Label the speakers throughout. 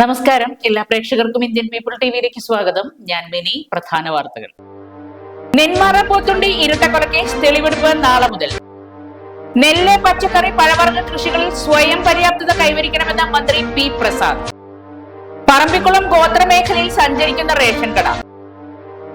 Speaker 1: നമസ്കാരം. എല്ലാ പ്രേക്ഷകർക്കും ഇന്ത്യൻ പീപ്പിൾ ടിവിയിലേക്ക് സ്വാഗതം. ഞാൻ മിനി. പ്രധാന വാർത്തകൾ. നെന്മാറ പോത്തുണ്ടി ഇരട്ടക്കൊലക്കേസ് തെളിവെടുപ്പ് നാളെ മുതൽ. നെല്ല് പച്ചക്കറി പഴവർഗ കൃഷികളിൽ സ്വയം പര്യാപ്തത കൈവരിക്കണമെന്ന മന്ത്രി പി പ്രസാദ്. പറമ്പിക്കുളം ഗോത്രമേഖലയിൽ സഞ്ചരിക്കുന്ന റേഷൻ കട.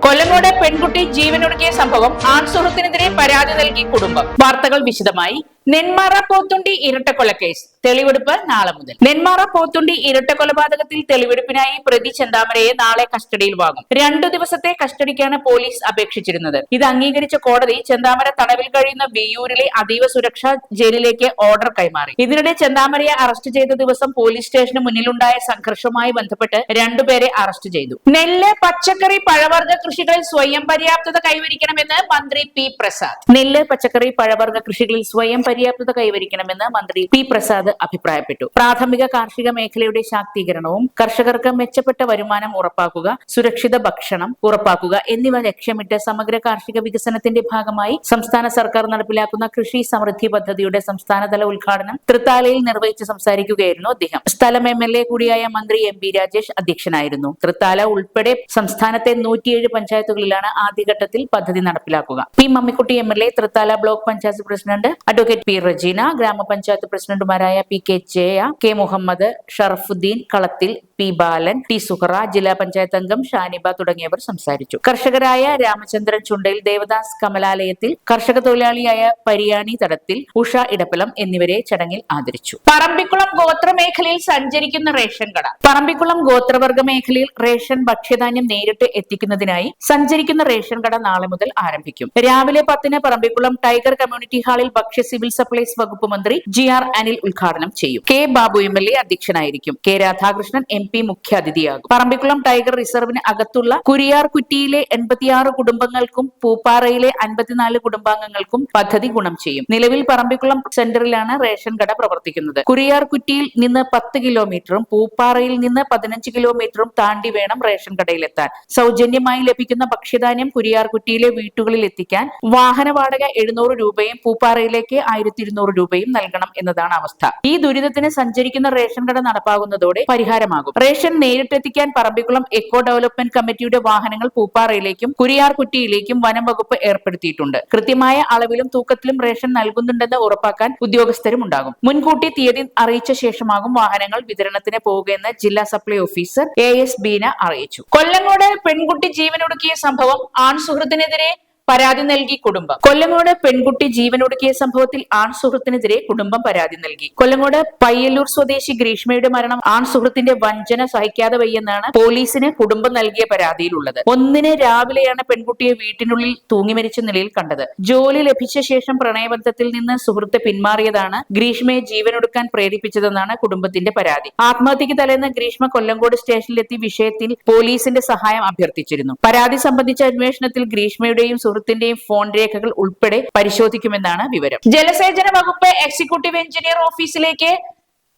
Speaker 1: കൊല്ലങ്ങോട് പെൺകുട്ടി ജീവനൊടുക്കിയ സംഭവം ആൺസുഹൃത്തിനെതിരെ പരാതി നൽകി കുടുംബം. വാർത്തകൾ വിശദമായി നെന്മാറ പോത്തുണ്ടി ഇരട്ടക്കൊലക്കേസ് തെളിവെടുപ്പ് നാളെ മുതൽ. നെന്മാറ പോത്തുണ്ടി ഇരട്ടക്കൊലപാതകത്തിൽ തെളിവെടുപ്പിനായി പ്രതി ചെന്താമരയെ നാളെ കസ്റ്റഡിയിൽ വാങ്ങും. രണ്ടു ദിവസത്തെ കസ്റ്റഡിക്കാണ് പോലീസ് അപേക്ഷിച്ചിരുന്നത്. ഇത് അംഗീകരിച്ച കോടതി ചെന്താമര തടവിൽ കഴിയുന്ന വിയൂരിലെ അതീവ സുരക്ഷാ ജയിലിലേക്ക് ഓർഡർ കൈമാറി. ഇതിനിടെ ചെന്താമരയെ അറസ്റ്റ് ചെയ്ത ദിവസം പോലീസ് സ്റ്റേഷന് മുന്നിലുണ്ടായ സംഘർഷവുമായി ബന്ധപ്പെട്ട് രണ്ടുപേരെ അറസ്റ്റ് ചെയ്തു. നെല്ല് പച്ചക്കറി പഴവർഗ കൃഷികളിൽ സ്വയം പര്യാപ്തത കൈവരിക്കണമെന്ന് മന്ത്രി പി പ്രസാദ്. നെല്ല് പച്ചക്കറി പഴവർഗ കൃഷികളിൽ സ്വയം പര്യാപ്തത കൈവരിക്കണമെന്ന് മന്ത്രി പി പ്രസാദ് അഭിപ്രായപ്പെട്ടു. പ്രാഥമിക കാർഷിക മേഖലയുടെ ശാക്തീകരണവും കർഷകർക്ക് മെച്ചപ്പെട്ട വരുമാനം ഉറപ്പാക്കുക സുരക്ഷിത ഭക്ഷണം ഉറപ്പാക്കുക എന്നിവ ലക്ഷ്യമിട്ട് സമഗ്ര കാർഷിക വികസനത്തിന്റെ ഭാഗമായി സംസ്ഥാന സർക്കാർ നടപ്പിലാക്കുന്ന കൃഷി സമൃദ്ധി പദ്ധതിയുടെ സംസ്ഥാനതല ഉദ്ഘാടനം തൃത്താലയിൽ നിർവഹിച്ച് സംസാരിക്കുകയായിരുന്നു അദ്ദേഹം. സ്ഥലം എം എൽ എ കൂടിയായ മന്ത്രി എം പി രാജേഷ് അധ്യക്ഷനായിരുന്നു. തൃത്താല ഉൾപ്പെടെ സംസ്ഥാനത്തെ നൂറ്റിയേഴ് പഞ്ചായത്തുകളിലാണ് ആദ്യഘട്ടത്തിൽ പദ്ധതി നടപ്പിലാക്കുക. P Mammikutty M L A Thrithala block panchayat president advocate P Rajeena ഗ്രാമപഞ്ചായത്ത് പ്രസിഡന്റുമാരായ P K Jaya K Muhammad Sharafuddin Kalathil P Balan T Suhara ജില്ലാ പഞ്ചായത്ത് അംഗം ഷാനിബ തുടങ്ങിയവർ സംസാരിച്ചു. കർഷകരായ രാമചന്ദ്രൻ ചുണ്ടയിൽ ദേവദാസ് കമലാലയത്തിൽ കർഷക തൊഴിലാളിയായ പരിയാണി തടത്തിൽ ഉഷ ഇടപ്പലം എന്നിവരെ ചടങ്ങിൽ ആദരിച്ചു. പറമ്പിക്കുളം ഗോത്രമേഖലയിൽ സഞ്ചരിക്കുന്ന റേഷൻ കട. പറമ്പിക്കുളം ഗോത്രവർഗ മേഖലയിൽ റേഷൻ ഭക്ഷ്യധാന്യം നേരിട്ട് എത്തിക്കുന്നതിനായി സഞ്ചരിക്കുന്ന റേഷൻ കട നാളെ മുതൽ ആരംഭിക്കും. രാവിലെ പത്തിന് പറമ്പിക്കുളം ടൈഗർ കമ്മ്യൂണിറ്റി ഹാളിൽ ഭക്ഷ്യ സിവിൽ സപ്ലൈസ് വകുപ്പ് മന്ത്രി ജി ആർ അനിൽ ഉദ്ഘാടനം ചെയ്യും. K Babu M L A അധ്യക്ഷനായിരിക്കും. കെ രാധാകൃഷ്ണൻ എം പി മുഖ്യാതിഥിയാകും. പറമ്പിക്കുളം ടൈഗർ റിസർവിന് അകത്തുള്ള കുരിയാർ കുറ്റിയിലെ എൺപത്തിയാറ് കുടുംബങ്ങൾക്കും പൂപ്പാറയിലെ അൻപത്തിനാല് കുടുംബാംഗങ്ങൾക്കും പദ്ധതി ഗുണം ചെയ്യും. നിലവിൽ പറമ്പിക്കുളം സെന്ററിലാണ് റേഷൻ കട പ്രവർത്തിക്കുന്നത്. കുരിയാർ കുറ്റിയിൽ നിന്ന് പത്ത് കിലോമീറ്ററും പൂപ്പാറയിൽ നിന്ന് പതിനഞ്ച് കിലോമീറ്ററും താണ്ടി വേണം റേഷൻ കടയിലെത്താൻ. സൗജന്യമായി ലഭിക്കുന്ന ഭക്ഷ്യധാന്യം കുരിയാർകുറ്റിയിലെ വീട്ടുകളിൽ എത്തിക്കാൻ വാഹന വാടക എഴുന്നൂറ് രൂപയും പൂപ്പാറയിലേക്ക് ആയിരത്തി ഇരുന്നൂറ് രൂപയും നൽകണം എന്നതാണ് അവസ്ഥ. ഈ ദുരിതത്തിന് സഞ്ചരിക്കുന്ന റേഷൻ കട നടപ്പാകുന്നതോടെ പരിഹാരമാകും. റേഷൻ നേരിട്ടെത്തിക്കാൻ പറമ്പിക്കുളം എക്കോ ഡെവലപ്മെന്റ് കമ്മിറ്റിയുടെ വാഹനങ്ങൾ പൂപ്പാറയിലേക്കും കുരിയാർകുറ്റിയിലേക്കും വനം വകുപ്പ് ഏർപ്പെടുത്തിയിട്ടുണ്ട്. കൃത്യമായ അളവിലും തൂക്കത്തിലും റേഷൻ നൽകുന്നുണ്ടെന്ന് ഉറപ്പാക്കാൻ ഉദ്യോഗസ്ഥരും ഉണ്ടാകും. മുൻകൂട്ടി തീയതി അറിയിച്ച ശേഷമാകും വാഹനങ്ങൾ വിതരണത്തിന് പോവുകയെന്ന് ജില്ലാ supply officer A S Beena അറിയിച്ചു. കൊല്ലങ്ങോട് പെൺകുട്ടി ജീവനൊടുക്കിയ സംഭവം ആൺ സുഹൃത്തിനെതിരെ പരാതി നൽകി കുടുംബം. കൊല്ലങ്ങോട് പെൺകുട്ടി ജീവനൊടുക്കിയ സംഭവത്തിൽ ആൺ സുഹൃത്തിനെതിരെ കുടുംബം പരാതി നൽകി. കൊല്ലങ്ങോട് പയ്യല്ലൂർ സ്വദേശി ഗ്രീഷ്മയുടെ മരണം ആൺ സുഹൃത്തിന്റെ വഞ്ചന സഹിക്കാതെ വയ്യെന്നാണ് പോലീസിന് കുടുംബം നൽകിയ പരാതിയിലുള്ളത്. ഒന്നിന് രാവിലെയാണ് പെൺകുട്ടിയെ വീട്ടിനുള്ളിൽ തൂങ്ങി മരിച്ച നിലയിൽ കണ്ടത്. ജോലി ലഭിച്ച ശേഷം പ്രണയബന്ധത്തിൽ നിന്ന് സുഹൃത്തെ പിന്മാറിയതാണ് ഗ്രീഷ്മയെ ജീവനൊടുക്കാൻ പ്രേരിപ്പിച്ചതെന്നാണ് കുടുംബത്തിന്റെ പരാതി. ആത്മഹത്യക്ക് തലേന്ന് ഗ്രീഷ്മ കൊല്ലങ്കോട് സ്റ്റേഷനിലെത്തി വിഷയത്തിൽ പോലീസിന്റെ സഹായം അഭ്യർത്ഥിച്ചിരുന്നു. പരാതി സംബന്ധിച്ച അന്വേഷണത്തിൽ ഗ്രീഷ്മയുടെയും സുഹൃത്തിന്റെയും ഫോൺ രേഖകൾ ഉൾപ്പെടെ പരിശോധിക്കുമെന്നാണ് വിവരം. ജലസേചന വകുപ്പ് എക്സിക്യൂട്ടീവ് എഞ്ചിനീയർ ഓഫീസിലേക്ക്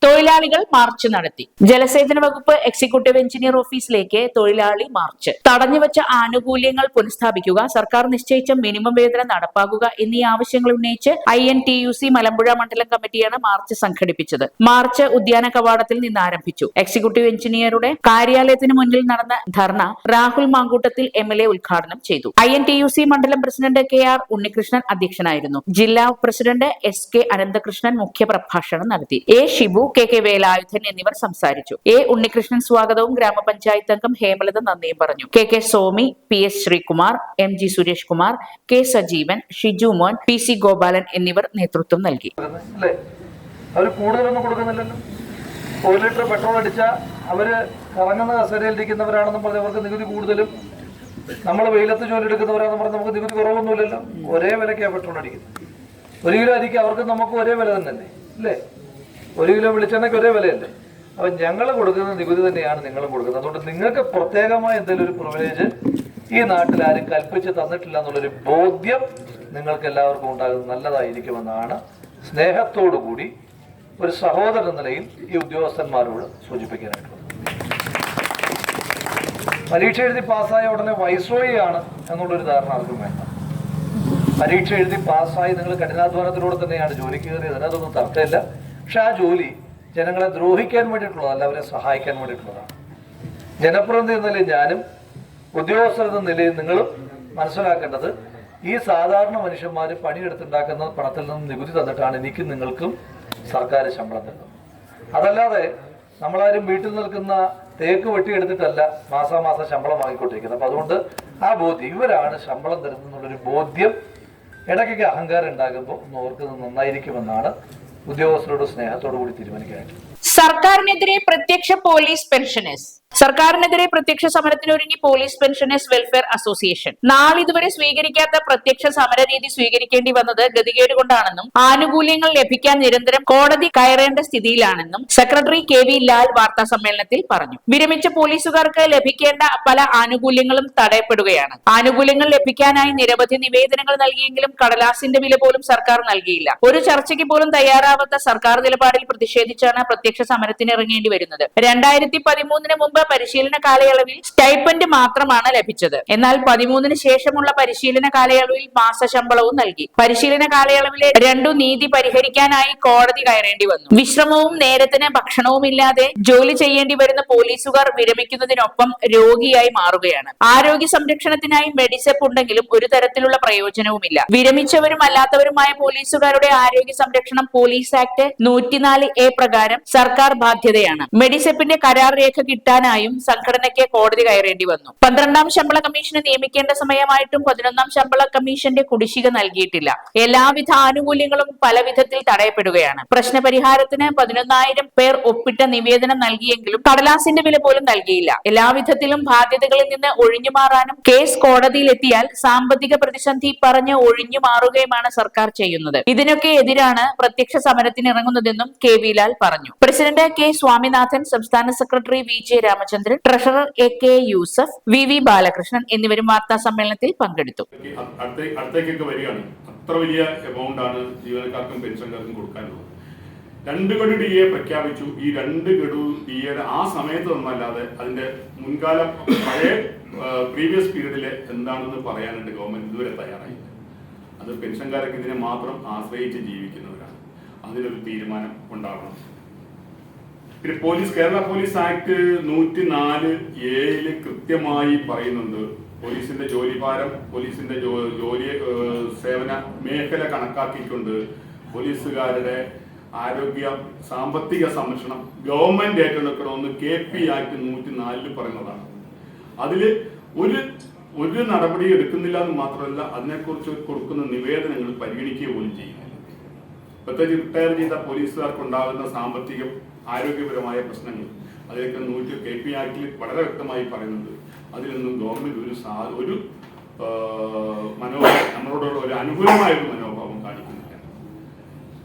Speaker 1: തൊഴിലാളികൾ മാർച്ച് നടത്തി. ജലസേചന വകുപ്പ് എക്സിക്യൂട്ടീവ് എഞ്ചിനീയർ ഓഫീസിലേക്ക് തൊഴിലാളി മാർച്ച്. തടഞ്ഞുവച്ച ആനുകൂല്യങ്ങൾ പുനഃസ്ഥാപിക്കുക സർക്കാർ നിശ്ചയിച്ച മിനിമം വേതനം നടപ്പാക്കുക എന്നീ ആവശ്യങ്ങൾ ഉന്നയിച്ച് I N T U C Malampuzha മണ്ഡലം കമ്മിറ്റിയാണ് മാർച്ച് സംഘടിപ്പിച്ചത്. മാർച്ച് ഉദ്യാന കവാടത്തിൽ നിന്ന് ആരംഭിച്ചു. എക്സിക്യൂട്ടീവ് എഞ്ചിനീയറുടെ കാര്യാലയത്തിന് മുന്നിൽ നടന്ന dharna Rahul Mamkootathil M L A ഉദ്ഘാടനം ചെയ്തു. I N T U C മണ്ഡലം പ്രസിഡന്റ് കെ ആർ ഉണ്ണികൃഷ്ണൻ അധ്യക്ഷനായിരുന്നു. ജില്ലാ പ്രസിഡന്റ് എസ് കെ അനന്തകൃഷ്ണൻ മുഖ്യപ്രഭാഷണം നടത്തി. A Shibu K K Velayudhan എന്നിവർ സംസാരിച്ചു. എ ഉണ്ണികൃഷ്ണൻ സ്വാഗതവും ഗ്രാമപഞ്ചായത്ത് അംഗം ഹേമലത നന്ദിയും പറഞ്ഞു. K K Somi P S Sreekumar M G Suresh Kumar K Sajeevan Shiju mon P C Gopalan എന്നിവർ നേതൃത്വം നൽകി.
Speaker 2: ഒരു ലിറ്റർ പെട്രോൾ അടിച്ചാൽ അവർ കറങ്ങുന്ന കസേരയിലിരിക്കുന്നവരാണെന്നും പറഞ്ഞ് അവർക്ക് നികുതി കൂടുതലും. നമ്മൾ വെയിലത്ത് ജോലി എടുക്കുന്നവരാണെന്ന് പറഞ്ഞ് നമുക്ക് നികുതി കുറവൊന്നുമില്ലല്ലോ. ഒരേ വിലയ്ക്കാണ് പെട്രോൾ അടിക്കുന്നത്. ഒരു കിലോ അരിക്കും അവർക്ക് നമുക്ക് ഒരേ വില തന്നെയല്ലേ? അല്ലേ? ഒരു കിലോ വെളിച്ചെണ്ണയ്ക്ക് ഒരേ വിലയല്ലേ? അപ്പം ഞങ്ങൾ കൊടുക്കുന്ന നികുതി തന്നെയാണ് നിങ്ങൾ കൊടുക്കുന്നത്. അതുകൊണ്ട് നിങ്ങൾക്ക് പ്രത്യേകമായ എന്തെങ്കിലും ഒരു പ്രിവിലേജ് ഈ നാട്ടിൽ ആരും കൽപ്പിച്ച് തന്നിട്ടില്ല എന്നുള്ളൊരു ബോധ്യം നിങ്ങൾക്ക് എല്ലാവർക്കും ഉണ്ടാകുന്നത് നല്ലതായിരിക്കുമെന്നാണ് സ്നേഹത്തോടു കൂടി ഒരു സഹോദരൻ നിലയിൽ ഈ ഉദ്യോഗസ്ഥന്മാരോട് സൂചിപ്പിക്കാനായിട്ടുള്ളത്. പരീക്ഷ എഴുതി പാസ്സായ ഉടനെ വൈസോയാണ് എന്നുള്ളൊരു ധാരണ ആർക്കും വേണ്ട. പരീക്ഷ എഴുതി പാസ്സായി നിങ്ങൾ കഠിനാധ്വാനത്തിലൂടെ തന്നെയാണ് ജോലിക്ക് കയറിയത്. അതിനകത്തൊന്നും തർക്കമില്ല. പക്ഷെ ആ ജോലി ജനങ്ങളെ ദ്രോഹിക്കാൻ വേണ്ടിയിട്ടുള്ളതല്ല അവരെ സഹായിക്കാൻ വേണ്ടിയിട്ടുള്ളതാണ് ജനപ്രതിനിധി എന്ന നിലയിൽ ഞാനും ഉദ്യോഗസ്ഥർ എന്ന നിലയിൽ നിങ്ങളും മനസ്സിലാക്കേണ്ടത് ഈ സാധാരണ മനുഷ്യന്മാർ പണിയെടുത്തുണ്ടാക്കുന്ന പണത്തിൽ നിന്ന് നികുതി തന്നിട്ടാണ് എനിക്കും നിങ്ങൾക്കും സർക്കാർ ശമ്പളം തരുന്നത് അതല്ലാതെ നമ്മളാരും വീട്ടിൽ നിൽക്കുന്ന തേക്ക് വെട്ടിയെടുത്തിട്ടല്ല മാസാമാസം ശമ്പളം വാങ്ങിക്കൊണ്ടിരിക്കുന്നത്. അപ്പം അതുകൊണ്ട് ആ ബോധ്യം ഇവരാണ് ശമ്പളം തരുന്നതെന്നുള്ളൊരു ബോധ്യം ഇടയ്ക്കൊക്കെ അഹങ്കാരം ഉണ്ടാകുമ്പോൾ ഒന്ന് ഓർക്കുന്നത് നന്നായിരിക്കുമെന്നാണ് ഉദ്യോഗസ്ഥരോട് സ്നേഹത്തോടു കൂടി തീരുമാനിക്കാനായിട്ട്.
Speaker 1: സർക്കാരിനെതിരെ പ്രത്യക്ഷ പോലീസ് പെൻഷനേഴ്സ്. സർക്കാരിനെതിരെ പ്രത്യക്ഷ സമരത്തിനൊരുങ്ങി പോലീസ് പെൻഷനേഴ്സ് വെൽഫെയർ അസോസിയേഷൻ. നാളിതുവരെ സ്വീകരിക്കാത്ത പ്രത്യക്ഷ സമരരീതി സ്വീകരിക്കേണ്ടി വന്നത് ഗതികേട് കൊണ്ടാണെന്നും ആനുകൂല്യങ്ങൾ ലഭിക്കാൻ നിരന്തരം കോടതി കയറേണ്ട സ്ഥിതിയിലാണെന്നും സെക്രട്ടറി കെ വി ലാൽ വാർത്താ സമ്മേളനത്തിൽ പറഞ്ഞു. വിരമിച്ച പോലീസുകാർക്ക് ലഭിക്കേണ്ട പല ആനുകൂല്യങ്ങളും തടയപ്പെടുകയാണ്. ആനുകൂല്യങ്ങൾ ലഭിക്കാനായി നിരവധി നിവേദനങ്ങൾ നൽകിയെങ്കിലും കടലാസിന്റെ വില പോലും സർക്കാർ നൽകിയില്ല. ഒരു ചർച്ചയ്ക്ക് പോലും തയ്യാറാവാത്ത സർക്കാർ നിലപാടിൽ പ്രതിഷേധിച്ചാണ് പ്രത്യക്ഷ സമരത്തിന് ഇറങ്ങേണ്ടി വരുന്നത്. രണ്ടായിരത്തി പതിമൂന്നിന് മുമ്പ് പരിശീലന കാലയളവിൽ സ്റ്റൈപ്പൻഡ് മാത്രമാണ് ലഭിച്ചത്. എന്നാൽ പതിമൂന്നിന് ശേഷമുള്ള പരിശീലന കാലയളവിൽ മാസശമ്പളവും നൽകി. പരിശീലന കാലയളവിലെ രണ്ടു നീതി പരിഹരിക്കാനായി കോടതി കയറേണ്ടി വന്നു. വിശ്രമവും നേരത്തിന് ഭക്ഷണവും ഇല്ലാതെ ജോലി ചെയ്യേണ്ടി വരുന്ന പോലീസുകാർ വിരമിക്കുന്നതിനൊപ്പം രോഗിയായി മാറുകയാണ്. ആരോഗ്യ സംരക്ഷണത്തിനായി മെഡിസെപ്പ് ഉണ്ടെങ്കിലും ഒരു തരത്തിലുള്ള പ്രയോജനവുമില്ല. വിരമിച്ചവരും അല്ലാത്തവരുമായ പോലീസുകാരുടെ ആരോഗ്യ സംരക്ഷണം പോലീസ് ആക്ട് നൂറ്റിനാല് എ പ്രകാരം സർക്കാർ ബാധ്യതയാണ്. മെഡിസെപ്പിന്റെ കരാർ രേഖ കിട്ടാനായും സംഘടനയ്ക്ക് കോടതി കയറേണ്ടി വന്നു. പന്ത്രണ്ടാം ശമ്പള കമ്മീഷനെ നിയമിക്കേണ്ട സമയമായിട്ടും പതിനൊന്നാം ശമ്പള കമ്മീഷന്റെ കുടിശ്ശിക നൽകിയിട്ടില്ല. എല്ലാവിധ ആനുകൂല്യങ്ങളും പല വിധത്തിൽ തടയപ്പെടുകയാണ്. പ്രശ്നപരിഹാരത്തിന് പതിനൊന്നായിരം പേർ ഒപ്പിട്ട നിവേദനം നൽകിയെങ്കിലും കടലാസിന്റെ വില പോലും നൽകിയില്ല. എല്ലാവിധത്തിലും ബാധ്യതകളിൽ നിന്ന് ഒഴിഞ്ഞു മാറാനും കേസ് കോടതിയിലെത്തിയാൽ സാമ്പത്തിക പ്രതിസന്ധി പറഞ്ഞ് ഒഴിഞ്ഞു മാറുകയുമാണ് സർക്കാർ ചെയ്യുന്നത്. ഇതിനൊക്കെ എതിരാണ് പ്രത്യക്ഷ സമരത്തിന് ഇറങ്ങുന്നതെന്നും കെ വി ലാൽ പറഞ്ഞു. പ്രസിഡന്റ് കെ സ്വാമിനാഥൻ സംസ്ഥാന secretary V J Ramachandran treasurer A K Yusuf V V Balakrishnan എന്നിവരും വാർത്താ സമ്മേളനത്തിൽ പങ്കെടുത്തു.
Speaker 3: അത്ര വലിയ എമൗണ്ട് ജീവനക്കാർക്കും പെൻഷൻകാർക്കും കൊടുക്കാനുള്ളത്. രണ്ട് ഗഡു ഡി എ പ്രഖ്യാപിച്ചു. ഈ രണ്ട് ഗഡു ഡി എയുടെ ആ സമയത്ത് ഒന്നല്ലാതെ അതിന്റെ മുൻകാല പഴയ പ്രീവിയസ് പീരീഡിലെ എന്താണെന്ന് പറയാനായിട്ട് ഗവൺമെന്റ് ഇതുവരെ തയ്യാറായില്ല. അത് പെൻഷൻകാരൊക്കെ ഇതിനെ മാത്രം ആശ്രയിച്ച് ജീവിക്കുന്നവരാണ്. അതിനൊരു തീരുമാനം ഉണ്ടാവണം. പിന്നെ പോലീസ് കേരള പോലീസ് ആക്ട് നൂറ്റി നാല് ഏഴിൽ കൃത്യമായി പറയുന്നുണ്ട്. പോലീസിന്റെ ജോലിഭാരം പോലീസിന്റെ ജോലി സേവന മേഖല കണക്കാക്കിയിട്ടുണ്ട്. പോലീസുകാരുടെ ആരോഗ്യ സാമ്പത്തിക സംരക്ഷണം ഗവൺമെന്റ് ഏറ്റെടുക്കണമെന്ന് കെ പി ആക്ട് നൂറ്റി നാലിൽ പറയുന്നതാണ്. അതിൽ ഒരു ഒരു നടപടി എടുക്കുന്നില്ല എന്ന് മാത്രമല്ല അതിനെക്കുറിച്ച് കൊടുക്കുന്ന നിവേദനങ്ങൾ പരിഗണിക്കുക പോലും ചെയ്യുന്നില്ല. പ്രത്യേകിച്ച് റിട്ടയർ ചെയ്ത പോലീസുകാർക്ക് ഉണ്ടാകുന്ന സാമ്പത്തിക ആരോഗ്യപരമായ പ്രശ്നങ്ങൾ. അതിലൊക്കെ നൂറ്റി കെ പി ആക്ടിൽ വളരെ വ്യക്തമായി പറയുന്നുണ്ട്. അതിലൊന്നും ഗവൺമെന്റ് ഒരു സാ ഒരു മനോഭാവം നമ്മളോടുള്ള ഒരു അനുകൂലമായ ഒരു മനോഭാവം കാണിക്കുന്നില്ല.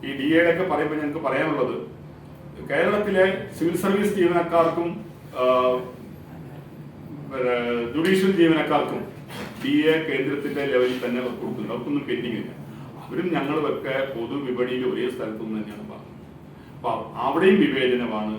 Speaker 3: ഈ ഡി എയുടെ ഒക്കെ പറയുമ്പോൾ ഞങ്ങൾക്ക് പറയാനുള്ളത് കേരളത്തിലെ സിവിൽ സർവീസ് ജീവനക്കാർക്കും ജുഡീഷ്യൽ ജീവനക്കാർക്കും ഡി എ കേന്ദ്രത്തിന്റെ ലെവലിൽ തന്നെ കൊടുക്കുന്നുണ്ട്. അവർക്കൊന്നും പെൻഡിങ് ഇല്ല. അവരും ഞങ്ങളും ഒക്കെ പൊതുവിപണിയിൽ ഒരേ സ്ഥലത്തു നിന്ന് തന്നെയാണ് പറഞ്ഞത് അപ്പൊ അവിടെയും വിവേചനമാണ്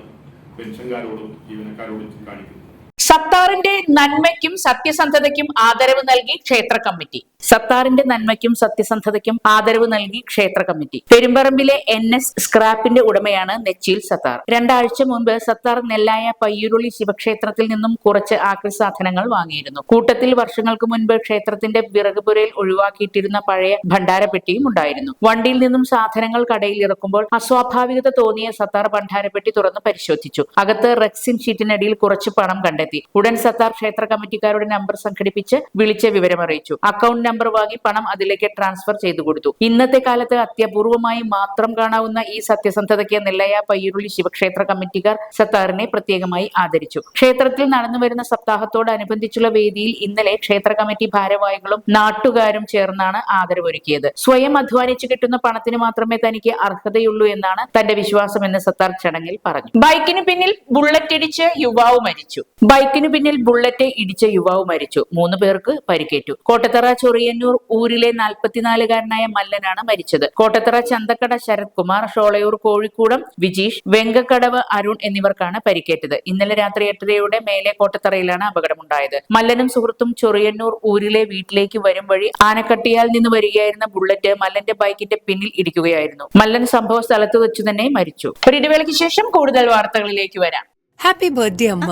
Speaker 3: പെൻഷൻകാരോടും ജീവനക്കാരോടും കാണിക്കുന്നത്.
Speaker 1: സത്താറിന്റെ നന്മയ്ക്കും സത്യസന്ധതയ്ക്കും ആദരവ് നൽകി ക്ഷേത്ര കമ്മിറ്റി. സത്താറിന്റെ നന്മയ്ക്കും സത്യസന്ധതയ്ക്കും ആദരവ് നൽകി ക്ഷേത്ര കമ്മിറ്റി. പെരുമ്പറമ്പിലെ എൻ എസ് സ്ക്രാപ്പിന്റെ ഉടമയാണ് നെച്ചിയിൽ സത്താർ. രണ്ടാഴ്ച മുൻപ് സത്താർ നെല്ലായ പയ്യൂരുളി ശിവക്ഷേത്രത്തിൽ നിന്നും കുറച്ച് ആക്രി സാധനങ്ങൾ വാങ്ങിയിരുന്നു. കൂട്ടത്തിൽ വർഷങ്ങൾക്ക് മുൻപ് ക്ഷേത്രത്തിന്റെ വിറകുപുരയിൽ ഒഴിവാക്കിയിട്ടിരുന്ന പഴയ ഭണ്ഡാരപ്പെട്ടിയും ഉണ്ടായിരുന്നു. വണ്ടിയിൽ നിന്നും സാധനങ്ങൾ കടയിൽ ഇറക്കുമ്പോൾ അസ്വാഭാവികത തോന്നിയ സത്താർ ഭണ്ഡാരപ്പെട്ടി തുറന്ന് പരിശോധിച്ചു. അകത്ത് റെക്സിൻ ഷീറ്റിനടിയിൽ കുറച്ച് പണം കണ്ടെത്തി. ഉടൻ സത്താർ ക്ഷേത്ര കമ്മിറ്റിക്കാരുടെ നമ്പർ സംഘടിപ്പിച്ച് വിവരം വിവരമറിയിച്ചു. അക്കൗണ്ട് നമ്പർ വാങ്ങി പണം അതിലേക്ക് ട്രാൻസ്ഫർ ചെയ്തു കൊടുത്തു. ഇന്നത്തെ കാലത്ത് അത്യപൂർവമായി മാത്രം കാണാവുന്ന ഈ സത്യസന്ധതയ്ക്ക് നെല്ലയ പയ്യൂരുളി ശിവക്ഷേത്ര കമ്മിറ്റിക്കാർ സത്താറിനെ പ്രത്യേകമായി ആദരിച്ചു. ക്ഷേത്രത്തിൽ നടന്നുവരുന്ന സപ്താഹത്തോടനുബന്ധിച്ചുള്ള വേദിയിൽ ഇന്നലെ ക്ഷേത്ര കമ്മിറ്റി ഭാരവാഹികളും നാട്ടുകാരും ചേർന്നാണ് ആദരവൊരുക്കിയത്. സ്വയം അധ്വാനിച്ചു കിട്ടുന്ന പണത്തിന് മാത്രമേ തനിക്ക് അർഹതയുള്ളൂ എന്നാണ് തന്റെ വിശ്വാസമെന്ന് സത്താർ ചടങ്ങിൽ പറഞ്ഞു. ബൈക്കിന് പിന്നിൽ ബുള്ളറ്റ് ഇടിച്ച് യുവാവ് മരിച്ചു. ബൈക്ക് ബൈക്കിനു പിന്നിൽ ബുള്ളറ്റ് ഇടിച്ച യുവാവ് മരിച്ചു. മൂന്ന് പേർക്ക് പരിക്കേറ്റു. കോട്ടത്തറ ചൊറിയന്നൂർ ഊരിലെ നാൽപ്പത്തിനാലുകാരനായ മല്ലനാണ് മരിച്ചത്. കോട്ടത്തറ ചന്തക്കട ശരത് കുമാർ ഷോളയൂർ കോഴിക്കൂടം വിജീഷ് വെങ്കക്കടവ് അരുൺ എന്നിവർക്കാണ് പരിക്കേറ്റത്. ഇന്നലെ രാത്രി എട്ടരയോടെ മേലെ കോട്ടത്തറയിലാണ് അപകടമുണ്ടായത്. മല്ലനും സുഹൃത്തും ചൊറിയന്നൂർ ഊരിലെ വീട്ടിലേക്ക് വരും വഴി ആനക്കട്ടിയാൽ നിന്ന് വരികയായിരുന്ന ബുള്ളറ്റ് മല്ലന്റെ ബൈക്കിന്റെ പിന്നിൽ ഇടിക്കുകയായിരുന്നു. മല്ലൻ സംഭവ സ്ഥലത്ത് വെച്ച് തന്നെ മരിച്ചു. ഒരു ഇടവേളയ്ക്ക് ശേഷം കൂടുതൽ വാർത്തകളിലേക്ക് വരാം.
Speaker 4: Happy birthday amma.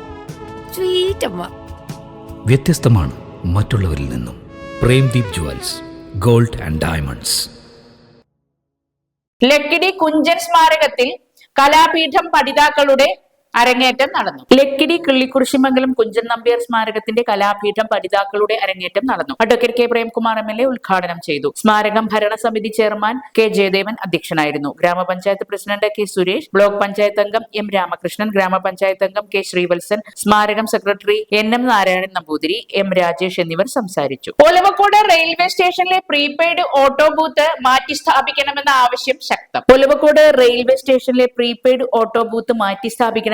Speaker 4: സ്വീറ്റ് അമ്മ
Speaker 5: വ്യത്യസ്തമാണ് മറ്റുള്ളവരിൽ നിന്നും. Premdeep jewels gold and diamonds.
Speaker 1: Lakkidi Kunchan സ്മാരകത്തിൽ കലാപീഠം പഠിതാക്കളുടെ അരങ്ങേറ്റം നടന്നു. ലക്കിടി കിള്ളിക്കുറിശിമംഗലം കുഞ്ചൻ നമ്പ്യാർ സ്മാരകത്തിന്റെ കലാപീഠം പഠിതാക്കളുടെ അരങ്ങേറ്റം നടന്നു. Advocate K. Premkumar M. L. A ഉദ്ഘാടനം ചെയ്തു. സ്മാരകം ഭരണസമിതി ചെയർമാൻ കെ. ജയദേവൻ അധ്യക്ഷനായിരുന്നു. ഗ്രാമപഞ്ചായത്ത് president K. Suresh block panchayat അംഗം എം. രാമകൃഷ്ണൻ ഗ്രാമപഞ്ചായത്ത് അംഗം കെ. ശ്രീവത്സൻ സ്മാരകം secretary N. M. Narayanan Namboothiri M. Rajesh എന്നിവർ സംസാരിച്ചു. ഒലവക്കോട് റെയിൽവേ സ്റ്റേഷനിലെ പ്രീപെയ്ഡ് ഓട്ടോ ബൂത്ത് മാറ്റി സ്ഥാപിക്കണമെന്ന ആവശ്യം ശക്തം. ഒലവക്കോട് റെയിൽവേ സ്റ്റേഷനിലെ പ്രീപെയ്ഡ് ഓട്ടോ ബൂത്ത് മാറ്റി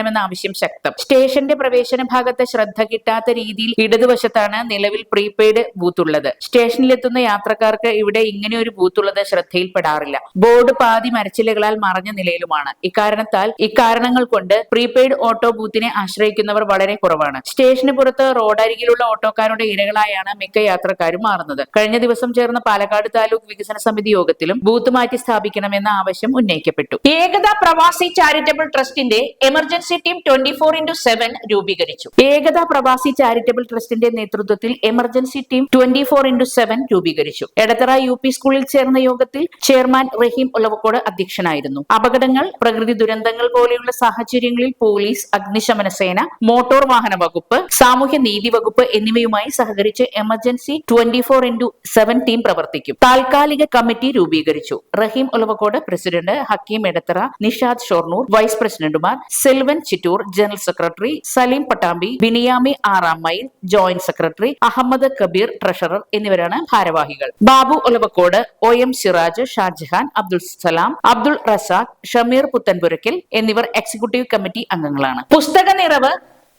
Speaker 1: സ്ഥാപിക്കണമെന്ന ആവശ്യം ശക്തം. സ്റ്റേഷന്റെ പ്രവേശന ഭാഗത്ത് ശ്രദ്ധ കിട്ടാത്ത രീതിയിൽ ഇടതുവശത്താണ് നിലവിൽ പ്രീപെയ്ഡ് ബൂത്ത് ഉള്ളത് സ്റ്റേഷനിലെത്തുന്ന യാത്രക്കാർക്ക് ഇവിടെ ഇങ്ങനെ ഒരു ബൂത്ത് ഉള്ളത് ശ്രദ്ധയിൽപ്പെടാറില്ല. ബോർഡ് പാതി മരച്ചിലകളാൽ മറഞ്ഞ നിലയിലുമാണ്. ഇക്കാരണത്താൽ ഇക്കാരണങ്ങൾ കൊണ്ട് പ്രീപെയ്ഡ് ഓട്ടോ ബൂത്തിനെ ആശ്രയിക്കുന്നവർ വളരെ കുറവാണ്. സ്റ്റേഷന് പുറത്ത് റോഡരികിലുള്ള ഓട്ടോക്കാരുടെ ഇരകളായാണ് മിക്ക യാത്രക്കാരും മാറുന്നത്. കഴിഞ്ഞ ദിവസം ചേർന്ന പാലക്കാട് താലൂക്ക് വികസന സമിതി യോഗത്തിലും ബൂത്ത് മാറ്റി സ്ഥാപിക്കണമെന്ന ആവശ്യം ഉന്നയിക്കപ്പെട്ടു. ഏകതാ പ്രവാസി ചാരിറ്റബിൾ ട്രസ്റ്റിന്റെ emergency team twenty four into seven രൂപീകരിച്ചു. ഏകതാ പ്രവാസി ചാരിറ്റബിൾ ട്രസ്റ്റിന്റെ നേതൃത്വത്തിൽ emergency team twenty four into seven രൂപീകരിച്ചു. എടത്തറ യു പി സ്കൂളിൽ ചേർന്ന യോഗത്തിൽ ചെയർമാൻ റഹീം ഉളവക്കോട് അധ്യക്ഷനായിരുന്നു. അപകടങ്ങൾ പ്രകൃതി ദുരന്തങ്ങൾ പോലെയുള്ള സാഹചര്യങ്ങളിൽ പോലീസ് അഗ്നിശമന സേന മോട്ടോർ വാഹന വകുപ്പ് സാമൂഹ്യ നീതി വകുപ്പ് എന്നിവയുമായി സഹകരിച്ച് emergency twenty four into seven team പ്രവർത്തിക്കും. താൽക്കാലിക കമ്മിറ്റി രൂപീകരിച്ചു. റഹീം ഉളവക്കോട് പ്രസിഡന്റ് ഹക്കീം എടത്തറ നിഷാദ് ഷോർണൂർ വൈസ് പ്രസിഡന്റുമാർ Selvan Chittur general secretary Saleem Pattambi Biniyami Aramile joint secretary Ahammed Kabeer treasurer എന്നിവരാണ് ഭാരവാഹികൾ. ബാബു ഒലവക്കോട് ഒ എം സിറാജ് ഷാജഹാൻ അബ്ദുൾ സലാം അബ്ദുൾ റസാഖ് ഷമീർ പുത്തൻപുരക്കൽ എന്നിവർ എക്സിക്യൂട്ടീവ് കമ്മിറ്റി അംഗങ്ങളാണ്. പുസ്തക നിറവ്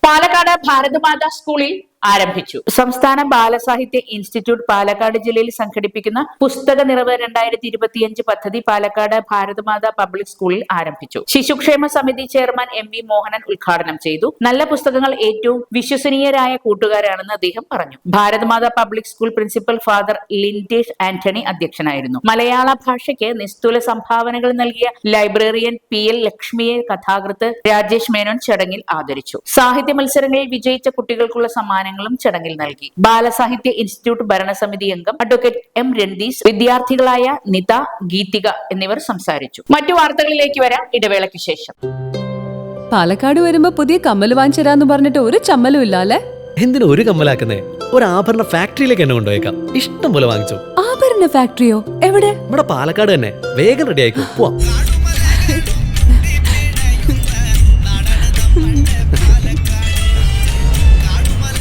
Speaker 1: പാലക്കാട് ഭാരതമാതാ സ്കൂളിൽ ആരംഭിച്ചു. സംസ്ഥാന ബാലസാഹിത്യ ഇൻസ്റ്റിറ്റ്യൂട്ട് പാലക്കാട് ജില്ലയിൽ സംഘടിപ്പിക്കുന്ന പുസ്തക നിറവ് രണ്ടായിരത്തി ഇരുപത്തിയഞ്ച് പദ്ധതി പാലക്കാട് ഭാരതമാത പബ്ലിക് സ്കൂളിൽ ആരംഭിച്ചു. ശിശുക്ഷേമ സമിതി ചെയർമാൻ എം വി മോഹനൻ ഉദ്ഘാടനം ചെയ്തു. നല്ല പുസ്തകങ്ങൾ ഏറ്റവും വിശ്വസനീയരായ കൂട്ടുകാരാണെന്ന് അദ്ദേഹം പറഞ്ഞു. Bharathamatha public school principal father Lindesh Antony അധ്യക്ഷനായിരുന്നു. മലയാള ഭാഷയ്ക്ക് നിസ്തുല സംഭാവനകൾ നൽകിയ ലൈബ്രറിയൻ പി എൽ ലക്ഷ്മിയെ കഥാകൃത്ത് രാജേഷ് മേനോൻ ചടങ്ങിൽ ആദരിച്ചു. സാഹിത്യ മത്സരങ്ങളിൽ വിജയിച്ച കുട്ടികൾക്കുള്ള സമ്മാനങ്ങളും ചടങ്ങിൽ നൽകി. ബാലസാഹിത്യ ഇൻസ്റ്റിറ്റ്യൂട്ട് ഭരണസമിതി അംഗം അഡ്വക്കേറ്റ് എം രൺദീസ് വിദ്യാർത്ഥികളായ നിത ഗീതിക എന്നിവർ സംസാരിച്ചു. മറ്റു വാർത്തകളിലേക്ക് വരാം ഇടവേളയ്ക്ക് ശേഷം.
Speaker 6: പാലക്കാട് വരുമ്പോ പുതിയ കമ്മൽ വാങ്ങിച്ചരാന്ന് പറഞ്ഞിട്ട് ഒരു ചമ്മലും ഇല്ല അല്ലെ
Speaker 7: എന്തിനു ഒരു കമ്മലാക്കുന്നേ? ഒരു ആഭരണ ഫാക്ടറിയിലേക്ക് എന്നെ കൊണ്ടുപോയേക്കാം. ഇഷ്ടം പോലെ വാങ്ങിച്ചു.
Speaker 6: ആഭരണ ഫാക്ടറിയോ? എവിടെ?
Speaker 7: ഇവിടെ പാലക്കാട് തന്നെ. വേഗം റെഡി ആയിക്കോ. പോവാം.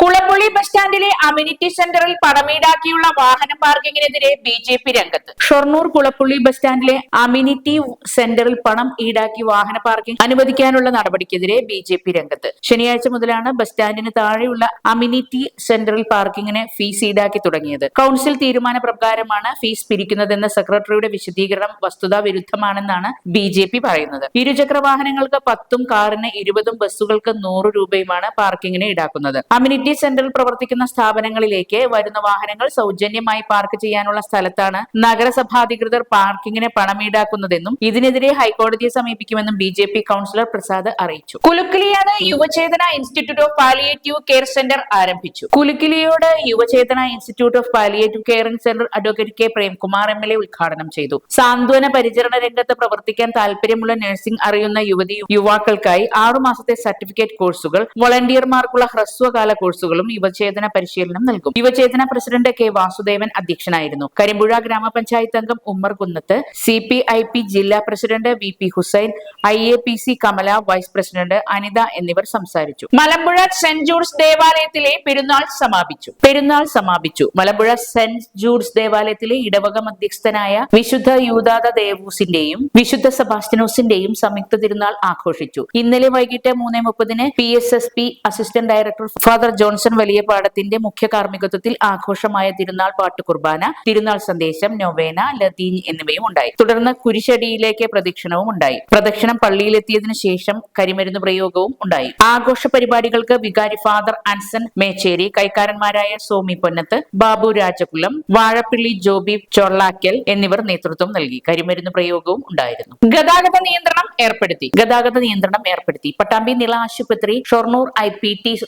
Speaker 1: കുളപ്പുള്ളി ബസ് സ്റ്റാൻഡിലെ അമ്യൂണിറ്റി സെന്ററിൽ പടമീടാക്കിയുള്ള വാഹന പാർക്കിങ്ങിനെതിരെ ബി ജെ പി രംഗത്ത്. ഷൊർണൂർ കുളപ്പുള്ളി ബസ് സ്റ്റാൻഡിലെ അമ്യൂണിറ്റി സെന്ററിൽ പണം ഈടാക്കി വാഹന പാർക്കിംഗ് അനുവദിക്കാനുള്ള നടപടിക്കെതിരെ ബി ജെ പി രംഗത്ത്. ശനിയാഴ്ച മുതലാണ് ബസ് സ്റ്റാൻഡിന് താഴെയുള്ള അമ്യൂണിറ്റി സെന്ററിൽ പാർക്കിങ്ങിന് ഫീസ് ഈടാക്കി തുടങ്ങിയത്. കൗൺസിൽ തീരുമാന പ്രകാരമാണ് ഫീസ് പിരിക്കുന്നതെന്ന സെക്രട്ടറിയുടെ വിശദീകരണം വസ്തുതാ വിരുദ്ധമാണെന്നാണ് ബി ജെ പി പറയുന്നത്. ഇരുചക്ര വാഹനങ്ങൾക്ക് പത്തും കാറിന് ഇരുപതും ബസ്സുകൾക്ക് നൂറ് രൂപയുമാണ് പാർക്കിങ്ങിന് ഈടാക്കുന്നത്. അമ്യൂണിറ്റി സെന്ററിൽ പ്രവർത്തിക്കുന്ന സ്ഥാപനങ്ങളിലേക്ക് വരുന്ന വാഹനങ്ങൾ സൗജന്യമായി പാർക്ക് ചെയ്യാനുള്ള സ്ഥലത്താണ് നഗരസഭാധികൃതർ പാർക്കിങ്ങിന് പണം ഈടാക്കുന്നതെന്നും ഇതിനെതിരെ ഹൈക്കോടതിയെ സമീപിക്കുമെന്നും B J P councillor Prasad അറിയിച്ചു. കുലുക്കിലിയാണ് Yuvachethana institute of palliative care centre ആരംഭിച്ചു. കുലുക്കിലിയോട് Yuvachethana institute of palliative caring centre advocate K Premkumar M L A ഉദ്ഘാടനം ചെയ്തു. സാന്ത്വന പരിചരണ രംഗത്ത് പ്രവർത്തിക്കാൻ താല്പര്യമുള്ള നഴ്സിംഗ് അറിയുന്ന യുവതി യുവാക്കൾക്കായി ആറു മാസത്തെ സർട്ടിഫിക്കറ്റ് കോഴ്സുകൾ വോളണ്ടിയർമാർക്കുള്ള ഹ്രസ്വകാല കോഴ്സുകളും യുവചേതന പരിശീലനം നൽകും. യുവചേതന പ്രസിഡന്റ് കെ വാസുദേവൻ അധ്യക്ഷനായിരുന്നു. കരിമ്പുഴ ഗ്രാമപഞ്ചായത്ത് അംഗം Ummer Kunnath C P I P ജില്ലാ president V P Hussain I A P C Kamala vice president Anitha എന്നിവർ സംസാരിച്ചു. മലമ്പുഴ സെന്റ് ജൂഡ്സ് ദേവാലയത്തിലെ പെരുന്നാൾ സമാപിച്ചു. പെരുന്നാൾ സമാപിച്ചു. മലമ്പുഴ സെന്റ് ജൂഡ്സ് ദേവാലയത്തിലെ ഇടവക മധ്യസ്ഥനായ വിശുദ്ധ യൂദാദ ദേവൂസിന്റെയും വിശുദ്ധ സെബാസ്റ്റിനോസിന്റെയും സംയുക്ത തിരുനാൾ ആഘോഷിച്ചു. ഇന്നലെ വൈകിട്ട് മൂന്ന് മുപ്പതിന് P S S P assistant director father Johnson വലിയ പാടത്തിന്റെ മുഖ്യ കാർമ്മികത്വത്തിൽ ആഘോഷമായ തിരുനാൾ പാട്ട് കുർബാന തിരുനാൾ സന്ദേശം നൊവേന ലതീൻ എന്നിവയും ഉണ്ടായി. തുടർന്ന് കുരിശടിയിലേക്ക് പ്രദക്ഷിണവും ഉണ്ടായി. പ്രദക്ഷിണം പള്ളിയിലെത്തിയതിനു ശേഷം കരിമരുന്ന് പ്രയോഗവും ഉണ്ടായി. ആഘോഷ പരിപാടികൾക്ക് വികാരി ഫാദർ ആൻസൺ മേച്ചേരി കൈക്കാരന്മാരായ സോമി പൊന്നത്ത് ബാബു രാജകുലം വാഴപ്പിള്ളി ജോബി ചൊള്ളാക്കൽ എന്നിവർ നേതൃത്വം നൽകി. കരിമരുന്ന് പ്രയോഗവും ഉണ്ടായിരുന്നു. ഗതാഗത നിയന്ത്രണം ഏർപ്പെടുത്തി. ഗതാഗത നിയന്ത്രണം ഏർപ്പെടുത്തി. പട്ടാമ്പി നില ആശുപത്രി ഷൊർണൂർ ഐ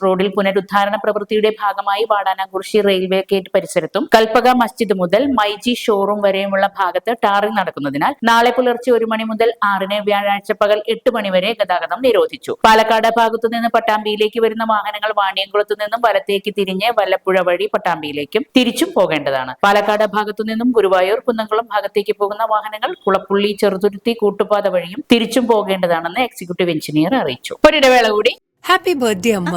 Speaker 1: റോഡിൽ പുനരുദ്ധാരണ പ്രവൃത്തിയുടെ ഭാഗമായി വാടാനാകുറിശി റെയിൽവേ ഗേറ്റ് പരിസരത്തും കൽപ്പക മസ്ജിദ് മുതൽ മൈജി ഷോറൂം വരെയുമുള്ള ഭാഗത്ത് ടാറിംഗ് നടക്കുന്നതിനാൽ നാളെ പുലർച്ചെ ഒരു മണി മുതൽ ആറിന് വ്യാഴാഴ്ച പകൽ എട്ട് മണിവരെ ഗതാഗതം നിരോധിച്ചു. പാലക്കാട് ഭാഗത്തു നിന്ന് പട്ടാമ്പിയിലേക്ക് വരുന്ന വാഹനങ്ങൾ വാണിയംകുളത്തു നിന്നും വലത്തേക്ക് തിരിഞ്ഞ് വല്ലപ്പുഴ വഴി പട്ടാമ്പിയിലേക്കും തിരിച്ചും പോകേണ്ടതാണ്. പാലക്കാട് ഭാഗത്തു നിന്നും ഗുരുവായൂർ കുന്നംകുളം ഭാഗത്തേക്ക് പോകുന്ന വാഹനങ്ങൾ കുളപ്പുള്ളി ചെറുതുരുത്തി കൂട്ടുപാത വഴിയും തിരിച്ചും പോകേണ്ടതാണെന്ന് എക്സിക്യൂട്ടീവ് എഞ്ചിനീയർ അറിയിച്ചു. ഒരിടവേള കൂടി.
Speaker 4: Happy birthday amma.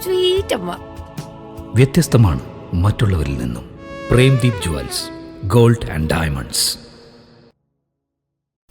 Speaker 4: സ്വീറ്റ് അമ്മ
Speaker 5: വ്യത്യസ്തമാണ് മറ്റുള്ളവരിൽ നിന്നും. Premdeep jewels gold and diamonds.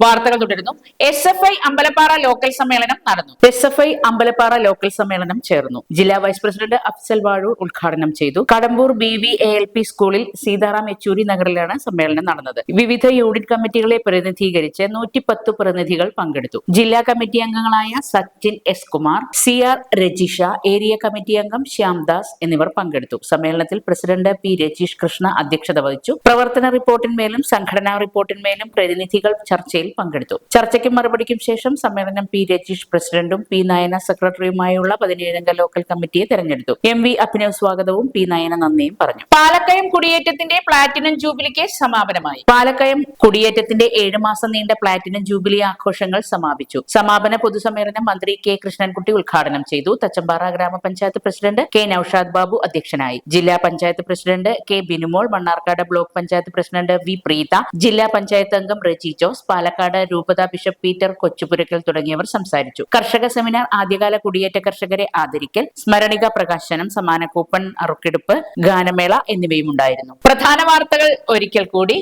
Speaker 1: വാർത്തകൾ തുടരുന്നു. S F I Ambalappara local സമ്മേളനം നടന്നു. S F I Ambalappara local സമ്മേളനം ചേർന്നു. ജില്ലാ വൈസ് പ്രസിഡന്റ് അഫ്സൽ വാഴൂർ ഉദ്ഘാടനം ചെയ്തു. Kadambur B V A L P സ്കൂളിൽ സീതാറാം യെച്ചൂരി നഗറിലാണ് സമ്മേളനം നടന്നത്. വിവിധ യൂണിറ്റ് കമ്മിറ്റികളെ പ്രതിനിധീകരിച്ച് നൂറ്റിപ്പത്ത് പ്രതിനിധികൾ പങ്കെടുത്തു. ജില്ലാ കമ്മിറ്റി അംഗങ്ങളായ Sachin S Kumar C R Rajisha area committee അംഗം ശ്യാംദാസ് എന്നിവർ പങ്കെടുത്തു. സമ്മേളനത്തിൽ പ്രസിഡന്റ് പി രജീഷ് കൃഷ്ണ അധ്യക്ഷത വഹിച്ചു. പ്രവർത്തന റിപ്പോർട്ടിന്മേലും സംഘടനാ റിപ്പോർട്ടിന്മേലും പ്രതിനിധികൾ ചർച്ചയിൽ പങ്കെടുത്തു. ചർച്ചയ്ക്കും മറുപടിക്കും ശേഷം സമ്മേളനം പി രജീഷ് പ്രസിഡന്റും പി നയന സെക്രട്ടറിയുമായുള്ള പതിനേഴംഗ ലോക്കൽ കമ്മിറ്റിയെ തെരഞ്ഞെടുത്തു. എം വി അഭിനവ് സ്വാഗതവും പി നയന നന്ദിയും പറഞ്ഞു. പാലക്കയം കുടിയേറ്റത്തിന്റെ പ്ലാറ്റിനം ജൂബിലിക്ക് സമാപനമായി. പാലക്കയം കുടിയേറ്റത്തിന്റെ ഏഴു മാസം നീണ്ട പ്ലാറ്റിനം ജൂബിലി ആഘോഷങ്ങൾ സമാപിച്ചു. സമാപന പൊതുസമ്മേളനം മന്ത്രി കെ കൃഷ്ണൻകുട്ടി ഉദ്ഘാടനം ചെയ്തു. തച്ചമ്പാറ ഗ്രാമപഞ്ചായത്ത് പ്രസിഡന്റ് കെ നൌഷാദ് ബാബു അധ്യക്ഷനായി. ജില്ലാ panchayat president K Binumol Mannarkkad block panchayat president V Preetha ജില്ലാ പഞ്ചായത്ത് അംഗം റെജി ജോസ് പാലക്കാട് രൂപത ബിഷപ്പ് പീറ്റർ കൊച്ചുപുരക്കൽ തുടങ്ങിയവർ സംസാരിച്ചു. കർഷക സെമിനാർ ആദ്യകാല കുടിയേറ്റ കർഷകരെ ആദരിക്കൽ സ്മരണിക പ്രകാശനം സമാന കൂപ്പൺ അറുക്കെടുപ്പ് ഗാനമേള എന്നിവയും ഉണ്ടായിരുന്നു. പ്രധാന വാർത്തകൾ ഒരിക്കൽ കൂടി.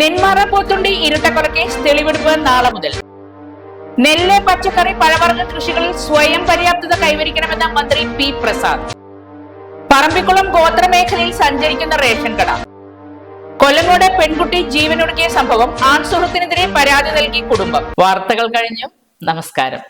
Speaker 1: നെന്മാറ പോത്തുണ്ടി ഇരട്ടക്കൊലക്കേസ് തെളിവെടുപ്പ് നാളെ മുതൽ. നെല്ല് പച്ചക്കറി പഴവർഗ കൃഷികളിൽ സ്വയം പര്യാപ്തത കൈവരിക്കണമെന്ന മന്ത്രി പി പ്രസാദ്. പറമ്പിക്കുളം ഗോത്രമേഖലയിൽ സഞ്ചരിക്കുന്ന റേഷൻ കട. കൊല്ലങ്കോട് പെൺകുട്ടി ജീവനൊടുക്കിയ സംഭവം ആൺസുഹൃത്തിനെതിരെ പരാതി നൽകി കുടുംബം. വാർത്തകൾ കഴിഞ്ഞു. നമസ്കാരം.